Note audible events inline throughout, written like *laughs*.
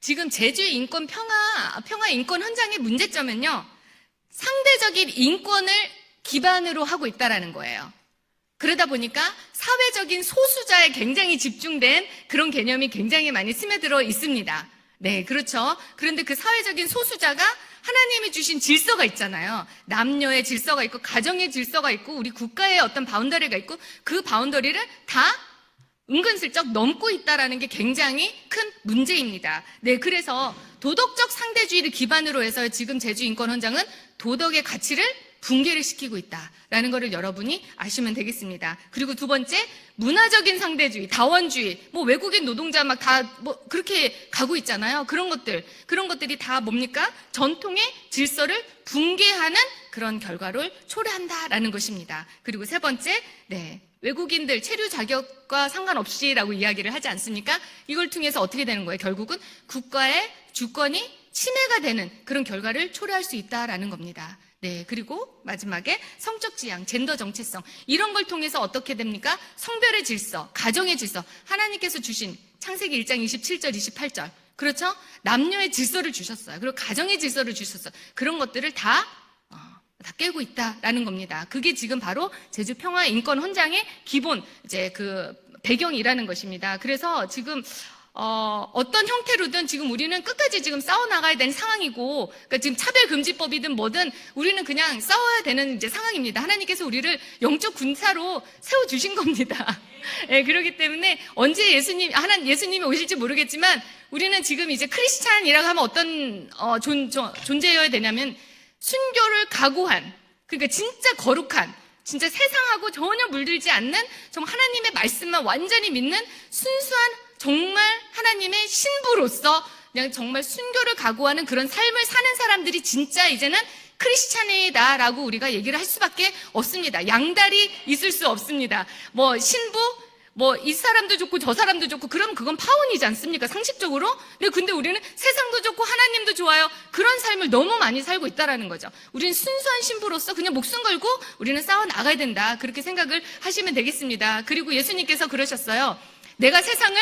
지금 제주 인권 평화, 평화 인권 현장의 문제점은요, 상대적인 인권을 기반으로 하고 있다라는 거예요. 그러다 보니까 사회적인 소수자에 굉장히 집중된 그런 개념이 굉장히 많이 스며들어 있습니다. 네, 그렇죠. 그런데 그 사회적인 소수자가 하나님이 주신 질서가 있잖아요. 남녀의 질서가 있고, 가정의 질서가 있고, 우리 국가의 어떤 바운더리가 있고, 그 바운더리를 다 은근슬쩍 넘고 있다라는 게 굉장히 큰 문제입니다. 네, 그래서 도덕적 상대주의를 기반으로 해서 지금 제주 인권 헌장은 도덕의 가치를 붕괴를 시키고 있다라는 것을 여러분이 아시면 되겠습니다. 그리고 두 번째, 문화적인 상대주의, 다원주의, 뭐 외국인 노동자 막 다 뭐 그렇게 가고 있잖아요. 그런 것들, 그런 것들이 다 뭡니까? 전통의 질서를 붕괴하는 그런 결과를 초래한다라는 것입니다. 그리고 세 번째, 네. 외국인들 체류 자격과 상관없이라고 이야기를 하지 않습니까? 이걸 통해서 어떻게 되는 거예요? 결국은 국가의 주권이 침해가 되는 그런 결과를 초래할 수 있다라는 겁니다. 네, 그리고 마지막에 성적 지향, 젠더 정체성 이런 걸 통해서 어떻게 됩니까? 성별의 질서, 가정의 질서, 하나님께서 주신 창세기 1장 27절, 28절 그렇죠? 남녀의 질서를 주셨어요. 그리고 가정의 질서를 주셨어요. 그런 것들을 다 어, 다 깨고 있다라는 겁니다. 그게 지금 바로 제주 평화 인권 헌장의 기본 이제 그 배경이라는 것입니다. 그래서 지금 어, 어떤 형태로든 지금 우리는 끝까지 지금 싸워 나가야 되는 상황이고, 그러니까 지금 차별금지법이든 뭐든 우리는 그냥 싸워야 되는 이제 상황입니다. 하나님께서 우리를 영적 군사로 세워주신 겁니다. *laughs* 예, 그렇기 때문에 언제 예수님, 하나, 예수님이 오실지 모르겠지만 우리는 지금 이제 크리스찬이라고 하면 어떤, 어, 존, 존, 존재여야 되냐면 순교를 각오한, 그러니까 진짜 거룩한, 진짜 세상하고 전혀 물들지 않는 정말 하나님의 말씀만 완전히 믿는 순수한 정말 하나님의 신부로서 그냥 정말 순교를 각오하는 그런 삶을 사는 사람들이 진짜 이제는 크리스찬이다라고 우리가 얘기를 할 수밖에 없습니다. 양다리 있을 수 없습니다. 뭐 신부 뭐 이 사람도 좋고 저 사람도 좋고 그럼 그건 파혼이지 않습니까? 상식적으로. 네, 근데 우리는 세상도 좋고 하나님도 좋아요. 그런 삶을 너무 많이 살고 있다라는 거죠. 우리는 순수한 신부로서 그냥 목숨 걸고 우리는 싸워 나가야 된다. 그렇게 생각을 하시면 되겠습니다. 그리고 예수님께서 그러셨어요. 내가 세상을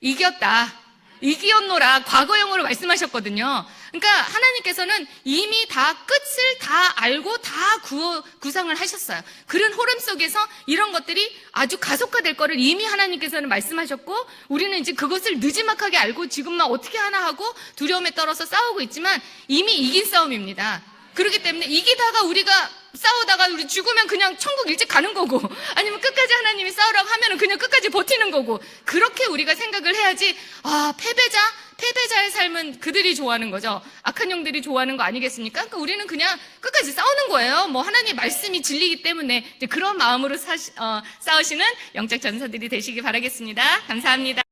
이겼다. 이기었노라 과거형으로 말씀하셨거든요. 그러니까 하나님께서는 이미 다 끝을 다 알고 다 구, 구상을 하셨어요. 그런 흐름 속에서 이런 것들이 아주 가속화될 거를 이미 하나님께서는 말씀하셨고 우리는 이제 그것을 느지막하게 알고 지금 막 어떻게 하나 하고 두려움에 떨어서 싸우고 있지만 이미 이긴 싸움입니다. 그렇기 때문에 이기다가 우리가 싸우다가 우리 죽으면 그냥 천국 일찍 가는 거고 *laughs* 아니면 끝까지 하나님이 싸우라고 하면은 그냥 끝까지 버티는 거고 그렇게 우리가 생각을 해야지 아 패배자 패배자의 삶은 그들이 좋아하는 거죠 악한 영들이 좋아하는 거 아니겠습니까? 그러니까 우리는 그냥 끝까지 싸우는 거예요 뭐 하나님 말씀이 진리기 때문에 이제 그런 마음으로 사시, 어, 싸우시는 영적 전사들이 되시기 바라겠습니다 감사합니다.